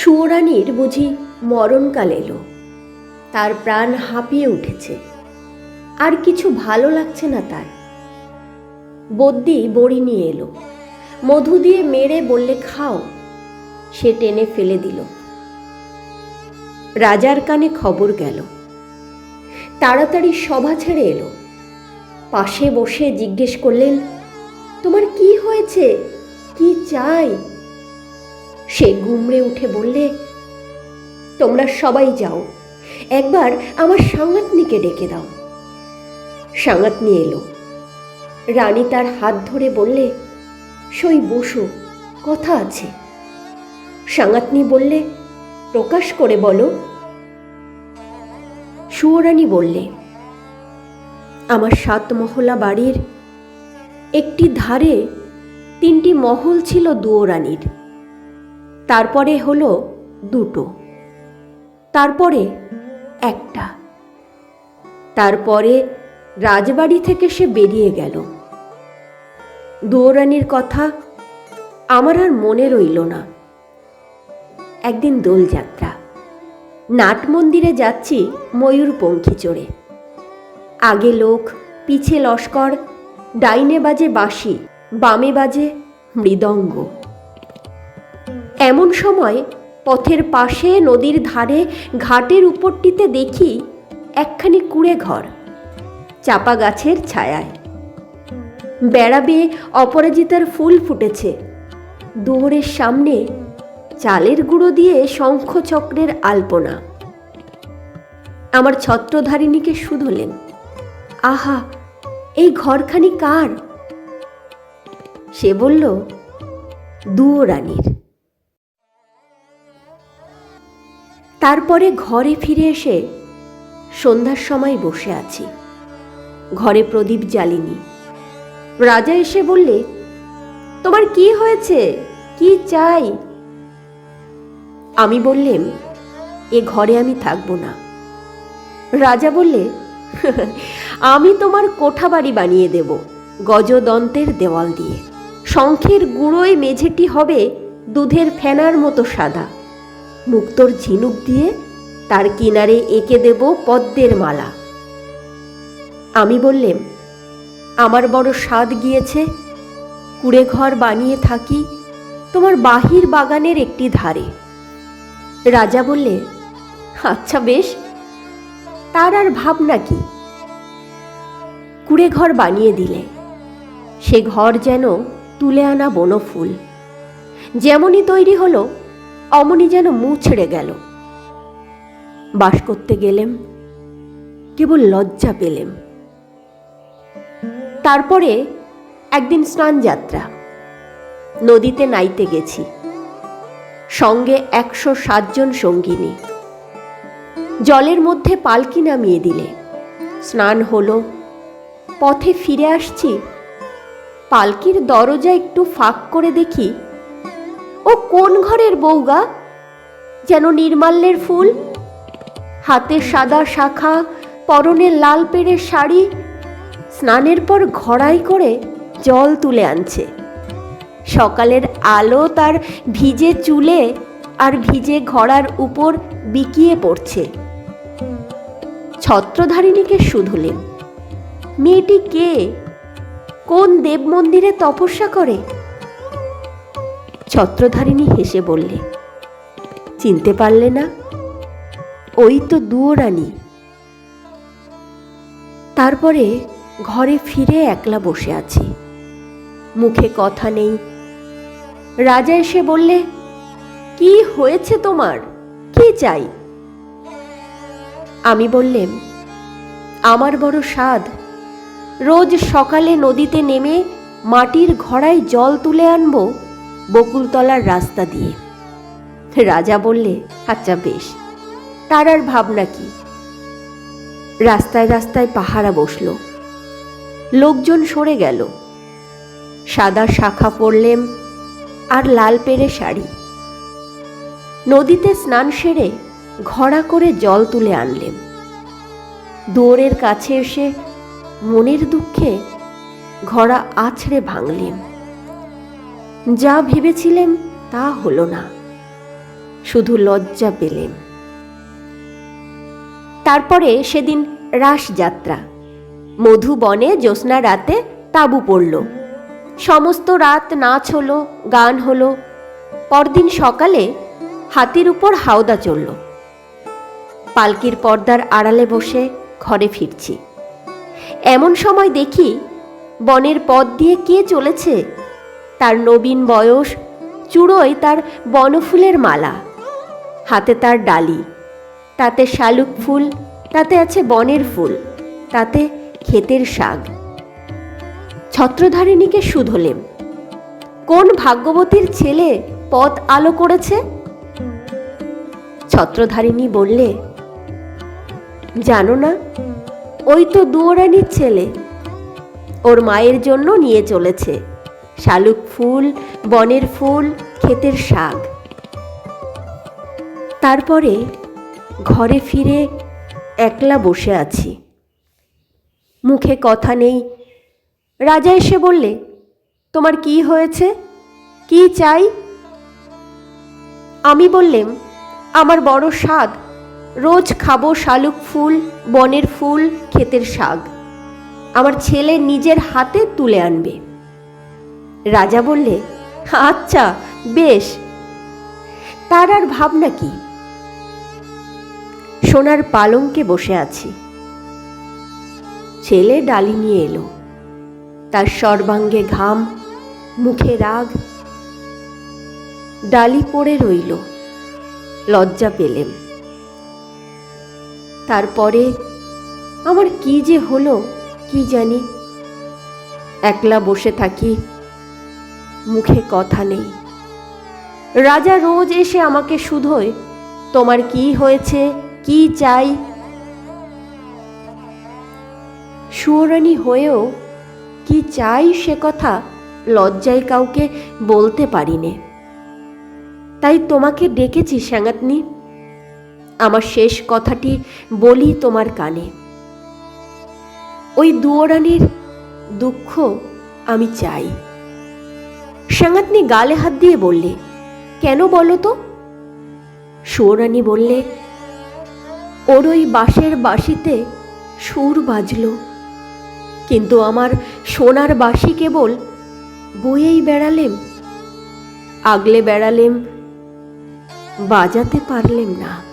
সুয়োরানীর বুঝি মরণকাল এলো। তার প্রাণ হাঁপিয়ে উঠেছে। আর কিছু ভালো লাগছে না তার। বদ্যি বড়ি নিয়ে এলো। মধু দিয়ে মেরে বললে, খাও। সে টেনে ফেলে দিল। রাজার কানে খবর গেল। তাড়াতাড়ি সভা ছেড়ে এলো। পাশে বসে জিজ্ঞেস করলেন, তোমার কি হয়েছে? কি চাই? সে গুমড়ে উঠে বললে, তোমরা সবাই যাও, একবার আমার সাঙ্গাতনিকে ডেকে দাও। সাঙ্গাতনি এলো। রানী তার হাত ধরে বললে, সই বসো, কথা আছে। সাঙ্গাতনি বললে, প্রকাশ করে বলো। সুয়রানী বললে, আমার সাত মহলা বাড়ির একটি ধারে তিনটি মহল ছিল দুয়োরানীর। তারপরে হলো দুটো। তারপরে একটা। তারপরে রাজবাড়ি থেকে সে বেরিয়ে গেল। দুয়োরানীর কথা আমার আর মনে রইল না। একদিন দোলযাত্রা। নাট মন্দিরে যাচ্ছি ময়ূর ময়ূরপঙ্খী চড়ে। আগে লোক, পিছে লস্কর, ডাইনে বাজে বাঁশি, বামে বাজে মৃদঙ্গ। এমন সময় পথের পাশে নদীর ধারে ঘাটের উপরটিতে দেখি একখানি কুড়ে ঘর, চাপা গাছের ছায়ায়। বেড়াবে অপরাজিতার ফুল ফুটেছে। দুয়ারের সামনে চালের গুঁড়ো দিয়ে শঙ্খচক্রের আলপনা। আমার ছত্রধারিণীকে শুধলেন, আহা, এই ঘরখানি কার? সে বলল দুয়ো রানীর তারপরে ঘরে ফিরে এসে সন্ধ্যার সময় বসে আছি। ঘরে প্রদীপ জ্বালিনি। রাজা এসে বললে, তোমার কি হয়েছে? কি চাই? আমি বললেম, এ ঘরে আমি থাকব না। রাজা বললে আমি তোমার কোঠাবাড়ি বানিয়ে দেব, গজদন্তের দেওয়াল দিয়ে। শঙ্খের গুঁড়োয় মেঝেটি হবে দুধের ফেনার মতো সাদা। মুক্তোর ঝিনুক দিয়ে তার কিনারে এঁকে দেব পদ্মের মালা। আমি বললেম, আমার বড় স্বাদ গিয়েছে কুড়ে ঘর বানিয়ে থাকি তোমার বাহির বাগানের একটি ধারে। রাজা বললে আচ্ছা বেশ, তার আর ভাবনা কি? কুড়ে ঘর বানিয়ে দিলে, সে ঘর যেন তুলে আনা বনফুল। যেমনই তৈরি হলো অমনি যেন মুছড়ে গেল। বাস করতে গেলেম, কেবল লজ্জা পেলেম। তারপরে একদিন স্নান যাত্রা। নদীতে নাইতে গেছি। সঙ্গে একশো সাতজন সঙ্গিনী। জলের মধ্যে পালকি নামিয়ে দিলে। স্নান হলো, পথে ফিরে আসছি, পালকির দরজা একটু ফাঁক করে দেখি ও কোন ঘরের বউগা? যেন নির্মাল্যের ফুল, হাতে সাদা শাখা, পরনে লাল পেড়ের শাড়ি, স্নানের পর ঘড়াই করে জল তুলে আনছে। সকালের আলো তার ভিজে চুলে আর ভিজে ঘড়ার উপর বিকিয়ে পড়ছে। ছত্রধারিণীকে শুধলেন, মেয়েটি কে? কোন দেব মন্দিরে তপস্যা করে? ছত্রধারিণী হেসে বললে, চিনতে পারলে না? ওই তো দুয়োরানী তারপরে ঘরে ফিরে একলা বসে আছি। মুখে কথা নেই। রাজা এসে বললে, কি হয়েছে তোমার? কি চাই? আমি বললেম, আমার বড় স্বাদ। রোজ সকালে নদীতে নেমে মাটির ঘড়ায় জল তুলে আনব। বকুলতলার রাস্তা দিয়ে। রাজা বললে আচ্ছা বেশ, তার আর ভাবনা কি? রাস্তায় রাস্তায় পাহারা বসল। লোকজন সরে গেল। সাদা শাখা পরলেম আর লাল পেরে শাড়ি। নদীতে স্নান সেরে ঘড়া করে জল তুলে আনলেম। দুয়ারের কাছে এসে মনের দুঃখে ঘড়া আছড়ে ভাঙলেম। যা ভেবেছিলেন তা হলো না। শুধু লজ্জা পেলেন। তারপরে সেদিন রাসযাত্রা। মধুবনে জ্যোৎস্না রাতে তাঁবু পড়ল। সমস্ত রাত নাচ হলো, গান হলো। পরদিন সকালে হাতির উপর হাওদা চলল। পালকির পর্দার আড়ালে বসে ঘরে ফিরছি। এমন সময় দেখি বনের পথ দিয়ে কে চলেছে? তার নবীন বয়স, চূড়োয় তার বনফুলের মালা, হাতে তার ডালি, তাতে শালুক ফুল, তাতে আছে বনের ফুল, তাতে ক্ষেতের শাক। ছত্রধারিণীকে শুধলেম কোন ভাগ্যবতীর ছেলে পথ আলো করেছে? ছত্রধারিণী বললে, জানো না, ওই তো দুয়োরানির ছেলে। ওর মায়ের জন্য নিয়ে চলেছে। শালুক ফুল, বনের ফুল, ক্ষেতের শাক। তারপরে ঘরে ফিরে একলা বসে আছি। মুখে কথা নেই। রাজা এসে বললে, তোমার কি হয়েছে? কি চাই? আমি বললেম, আমার বড় স্বাদ রোজ খাব শালুক ফুল, বনের ফুল, ক্ষেতের শাক। আমার ছেলে নিজের হাতে তুলে আনবে। রাজা বললে আচ্ছা বেশ। তার আর ভাবনা কি? সোনার পালঙ্কে বসে আছি। ছেলে ডালি নিয়ে এলো। তার সর্বাঙ্গে ঘাম, মুখে রাগ। ডালি পড়ে রইল। লজ্জা পেলেম। তারপরে, আমার কি যে হলো, কি জানি? একলা বসে থাকি। মুখে কথা নেই। রাজা রোজ এসে আমাকে শুধোয়, তোমার কি হয়েছে? কি চাই? সুয়রানী হয়েও, কি চাই সে কথা লজ্জায় কাউকে বলতে পারিনে। তাই তোমাকে ডেকেছি স্যাঙাতনি আমার শেষ কথাটি বলি তোমার কানে। ওই দুয়োরানির দুঃখ আমি চাই। স্যাঙাতনি গালে হাত দিয়ে বললে, কেন বলো তো? সুয়রানী বললে, ওর ওই বাঁশের বাঁশিতে সুর বাজল। কিন্তু আমার সোনার বাঁশি কেবল বইয়েই বেড়ালেম। আগলে বেড়ালেম, বাজাতে পারলেম না।